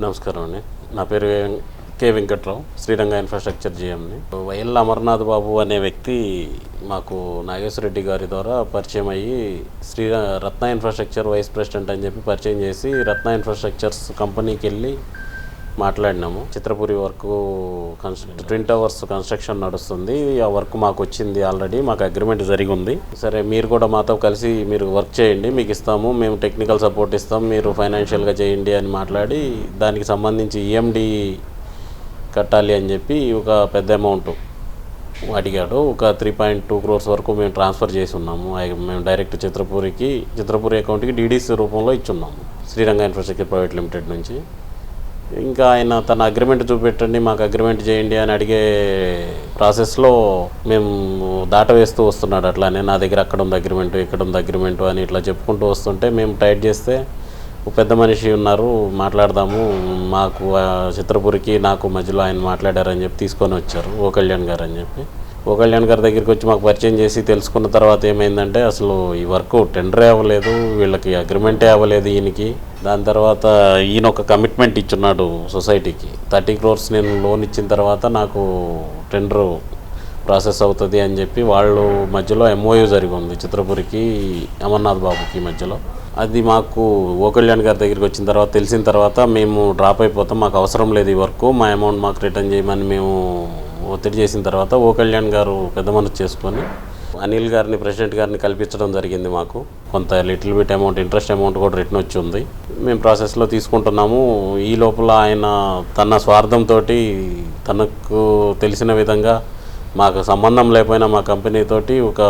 నమస్కారం అండి. నా పేరు K K Venkatrao Sriranga infrastructure జిఎంని Y L Amarnath Babu అనే వ్యక్తి మాకు నాగేశ్వరరెడ్డి గారి ద్వారా పరిచయం అయ్యి Sri Ratna infrastructure vice president అని చెప్పి పరిచయం చేసి రత్న ఇన్ఫ్రాస్ట్రక్చర్స్ కంపెనీకి వెళ్ళి మాట్లాడినాము. Chitrapuri work twin towers construction నడుస్తుంది. ఆ వర్క్ మాకు వచ్చింది ఆల్రెడీ మాకు అగ్రిమెంట్ జరిగి ఉంది సరే మీరు కూడా మాతో కలిసి మీరు వర్క్ చేయండి మీకు ఇస్తాము మేము టెక్నికల్ సపోర్ట్ ఇస్తాం మీరు ఫైనాన్షియల్గా చేయండి అని మాట్లాడి దానికి సంబంధించి ఈఎండి కట్టాలి అని చెప్పి ఒక పెద్ద అమౌంట్ అడిగాడు. ఒక త్రీ పాయింట్ టూ క్రోర్స్ వరకు మేము ట్రాన్స్ఫర్ చేసి ఉన్నాము మేము డైరెక్ట్ చిత్రపూరికి చిత్రపూరి అకౌంట్కి డీడీసీ రూపంలో ఇచ్చున్నాము. శ్రీరంగ ఇన్ఫ్రాస్ట్రక్చర్ ప్రైవేట్ లిమిటెడ్ నుంచి. ఇంకా ఆయన తన అగ్రిమెంట్ చూపెట్టండి మాకు అగ్రిమెంట్ చేయండి అని అడిగే ప్రాసెస్లో మేము దాటవేస్తూ వస్తున్నాడు అట్లానే నా దగ్గర అక్కడ ఉంది అగ్రిమెంటు ఇక్కడ ఉంది అగ్రిమెంటు అని ఇట్లా చెప్పుకుంటూ వస్తుంటే మేము టైట్ చేస్తే పెద్ద మనిషి ఉన్నారు మాట్లాడదాము మాకు ఆ చిత్రపురికి నాకు మధ్యలో ఆయన మాట్లాడారని చెప్పి తీసుకొని వచ్చారు ఓ కళ్యాణ్ గారు అని చెప్పి. ఓ కళ్యాణ్ గారి దగ్గరికి వచ్చి మాకు పరిచయం చేసి తెలుసుకున్న తర్వాత ఏమైందంటే అసలు ఈ వర్క్ టెండరే అవ్వలేదు వీళ్ళకి అగ్రిమెంటే అవ్వలేదు ఈయనకి. దాని తర్వాత ఈయన ఒక కమిట్మెంట్ ఇచ్చున్నాడు సొసైటీకి. థర్టీ క్రోర్స్ నేను లోన్ ఇచ్చిన తర్వాత నాకు టెండర్ ప్రాసెస్ అవుతుంది అని చెప్పి వాళ్ళు మధ్యలో ఎంఓయూ జరిగి ఉంది చిత్రపురికి అమర్నాథ్ బాబుకి మధ్యలో. అది మాకు ఓ కళ్యాణ్ గారి దగ్గరికి వచ్చిన తర్వాత తెలిసిన తర్వాత మేము డ్రాప్ అయిపోతాం. మాకు అవసరం లేదు ఈ వర్క్. మా అమౌంట్ మాకు రిటర్న్ చేయమని మేము ఒత్తిడి చేసిన తర్వాత ఓ కళ్యాణ్ గారు పెద్ద మనసు చేసుకొని అనిల్ గారిని ప్రెసిడెంట్ గారిని కల్పించడం జరిగింది మాకు. కొంత little bit amount interest amount కూడా రిటర్న్ వచ్చి ఉంది. మేము ప్రాసెస్లో తీసుకుంటున్నాము. ఈ లోపల ఆయన తన స్వార్థంతో తనకు తెలిసిన విధంగా మాకు సంబంధం లేకపోయినా మా కంపెనీతోటి ఒక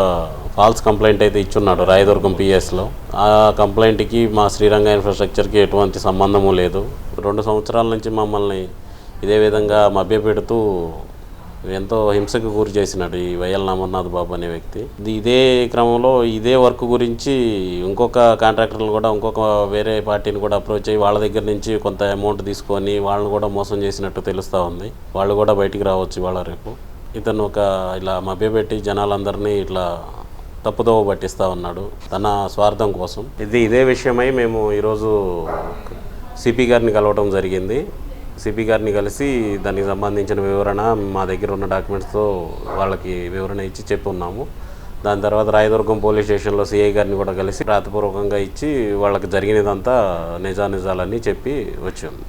ఫాల్స్ కంప్లైంట్ అయితే ఇచ్చున్నాడు రాయదుర్గం పిఎస్లో ఆ కంప్లైంట్కి మా శ్రీరంగ ఇన్ఫ్రాస్ట్రక్చర్కి ఎటువంటి సంబంధము లేదు. రెండు సంవత్సరాల నుంచి మమ్మల్ని ఇదే విధంగా మభ్యపెడుతూ ఎంతో హింసకు గురి చేసినాడు ఈ వైఎల్ అమర్నాథ్ బాబు అనే వ్యక్తి. ఇదే క్రమంలో ఇదే వర్క్ గురించి ఇంకొక కాంట్రాక్టర్లు కూడా ఇంకొక వేరే పార్టీని కూడా అప్రోచ్ అయ్యి వాళ్ళ దగ్గర నుంచి కొంత అమౌంట్ తీసుకొని వాళ్ళని కూడా మోసం చేసినట్టు తెలుస్తూ ఉంది. వాళ్ళు కూడా బయటికి రావచ్చు ఇవాళ రేపు. ఇతను ఒక ఇలా మభ్యపెట్టి జనాలందరినీ ఇట్లా తప్పుదోవ పట్టిస్తూ ఉన్నాడు తన స్వార్థం కోసం. ఇది ఇదే విషయమై మేము ఈరోజు సిపి గారిని కలవడం జరిగింది. సిపి గారిని కలిసి దానికి సంబంధించిన వివరణ మా దగ్గర ఉన్న డాక్యుమెంట్స్తో వాళ్ళకి వివరణ ఇచ్చి చెప్పి ఉన్నాము దాని తర్వాత రాయదుర్గం పోలీస్ స్టేషన్లో సిఐ గారిని కూడా కలిసి రాతపూర్వకంగా ఇచ్చి వాళ్ళకి జరిగినదంతా నిజానిజాలని చెప్పి వచ్చాము.